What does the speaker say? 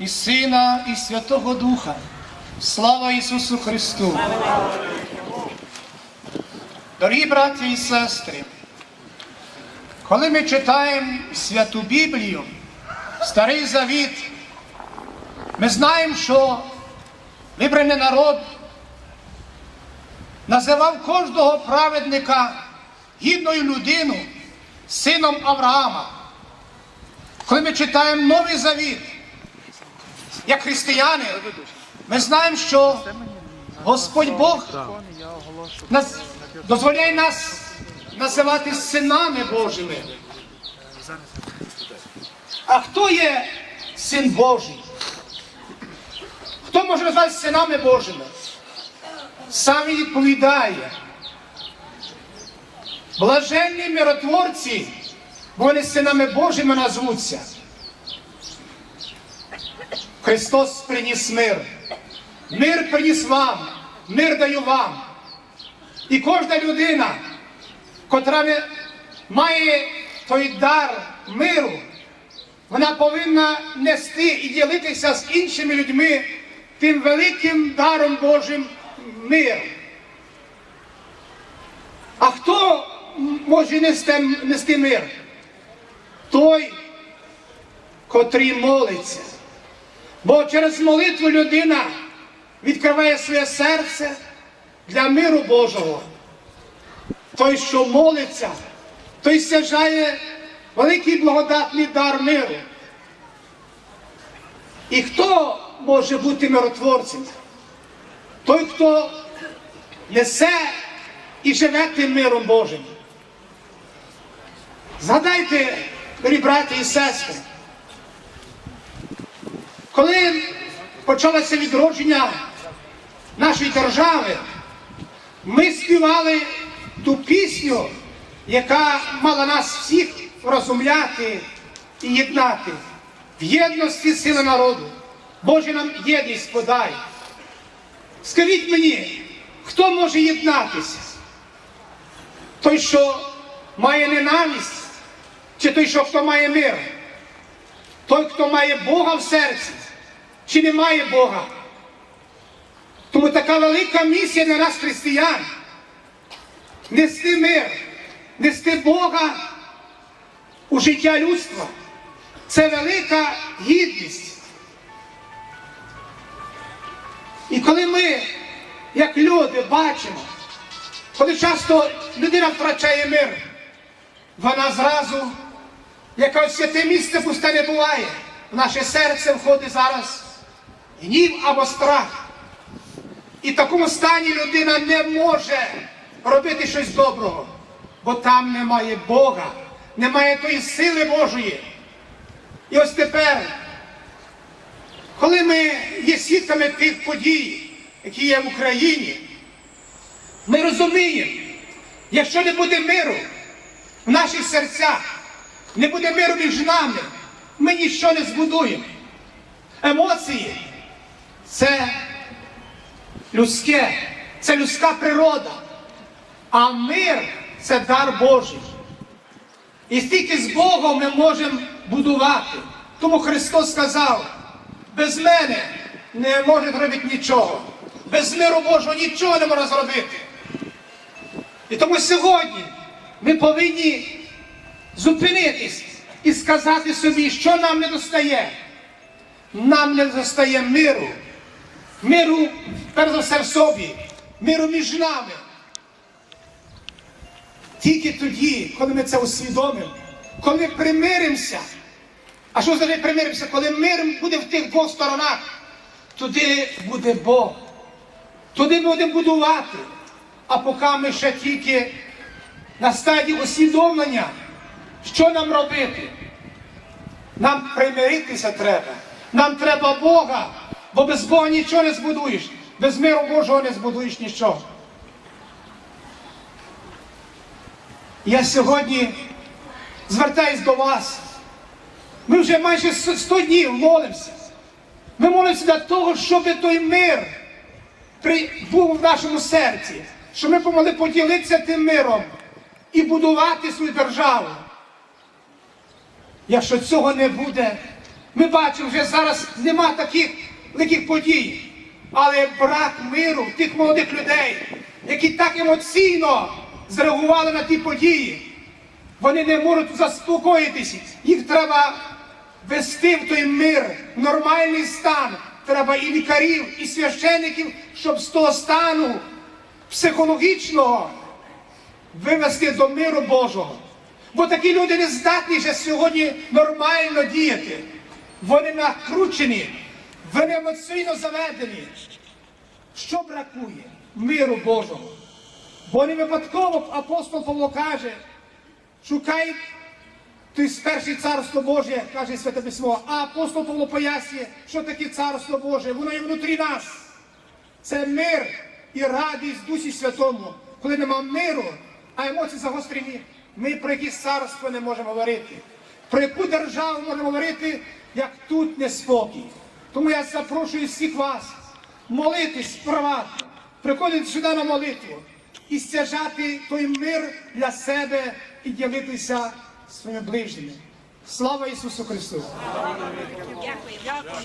і Сина, і Святого Духа. Слава Ісусу Христу! Дорогі браті і сестри, коли ми читаємо Святу Біблію, Старий Завіт, ми знаємо, що вибраний народ називав кожного праведника гідною людину, сином Авраама. Коли ми читаємо Новий Завіт, як християни, ми знаємо, що Господь Бог нас, дозволяє нас називати синами Божими. А хто є син Божий? Хто може назвати синами Божими? Сам відповідає. Блаженні миротворці, бо вони синами Божими назвуться. Христос приніс мир. Мир приніс вам, мир даю вам. І кожна людина, котра має той дар миру, вона повинна нести і ділитися з іншими людьми тим великим даром Божим мир. А хто може нести, нести мир? Той, котрий молиться. Бо через молитву людина відкриває своє серце для миру Божого. Той, що молиться, той стяжає великий благодатний дар миру. І хто може бути миротворцем? Той, хто несе і живе тим миром Божим. Згадайте, дорогі браті і сестри, коли почалося відродження нашої держави, ми співали ту пісню, яка мала нас всіх розумляти і єднати в єдності сили народу. Боже нам єдність подай. Скажіть мені, хто може єднатися? Той, що має ненависть, чи той, що хто має мир? Той, хто має Бога в серці, чи не має Бога? Тому така велика місія для нас, християн, нести мир, нести Бога у життя людства. Це велика гідність. І коли ми, як люди, бачимо, коли часто людина втрачає мир, вона зразу, якось святе місце пусте не буває. В наше серце входить зараз гнів або страх. І в такому стані людина не може робити щось доброго, бо там немає Бога, немає тої сили Божої. І ось тепер, коли ми є свідками тих подій, які є в Україні, ми розуміємо, якщо не буде миру в наших серцях, не буде миру між нами, ми нічого не збудуємо. Емоції це людське, це людська природа, а мир це дар Божий. І тільки з Богом ми можемо будувати. Тому Христос сказав, без мене не може зробити нічого. Без миру Божого нічого не можна зробити. І тому сьогодні ми повинні зупинитись і сказати собі, що нам не достає. Нам не достає миру. Миру, перш за все, в собі, миру між нами. Тільки тоді, коли ми це усвідомимо, коли ми примиримося, а що значить примиримося? Коли мир буде в тих двох сторонах, туди буде Бог. Туди будемо будувати. А поки ми ще тільки на стадії усвідомлення, що нам робити? Нам примиритися треба. Нам треба Бога, бо без Бога нічого не збудуєш. Без миру Божого не збудуєш нічого. Я сьогодні звертаюсь до вас. Ми вже майже 100 днів молимося. Ми молимося для того, щоб той мир був в нашому серці, щоб ми помогли поділитися тим миром і будувати свою державу. Якщо цього не буде, Ми бачимо, вже зараз нема таких великих подій. Але брак миру тих молодих людей, які так емоційно зреагували на ті події, вони не можуть заспокоїтися. Їх треба вести в той мир, в нормальний стан. Треба і лікарів, і священиків, щоб з того стану психологічного вивести до миру Божого. Бо такі люди не здатні вже сьогодні нормально діяти. Вони накручені, вони емоційно заведені. Що бракує? Миру Божого. Бо не випадково апостол Павло каже, шукай ти перше царство Боже, каже Святе Письмо. А апостол Павло пояснює, що таке царство Боже. Воно є внутрі нас. Це мир і радість Дусі Святому. Коли нема миру, а емоції загострені, ми про якесь царство не можемо говорити. Про яку державу можемо говорити, як тут неспокій. Тому я запрошую всіх вас молитись приватно, приходити сюди на молитву і стяжати той мир для себе і ділитися своїми ближніми. Слава Ісусу Христу! Дякую.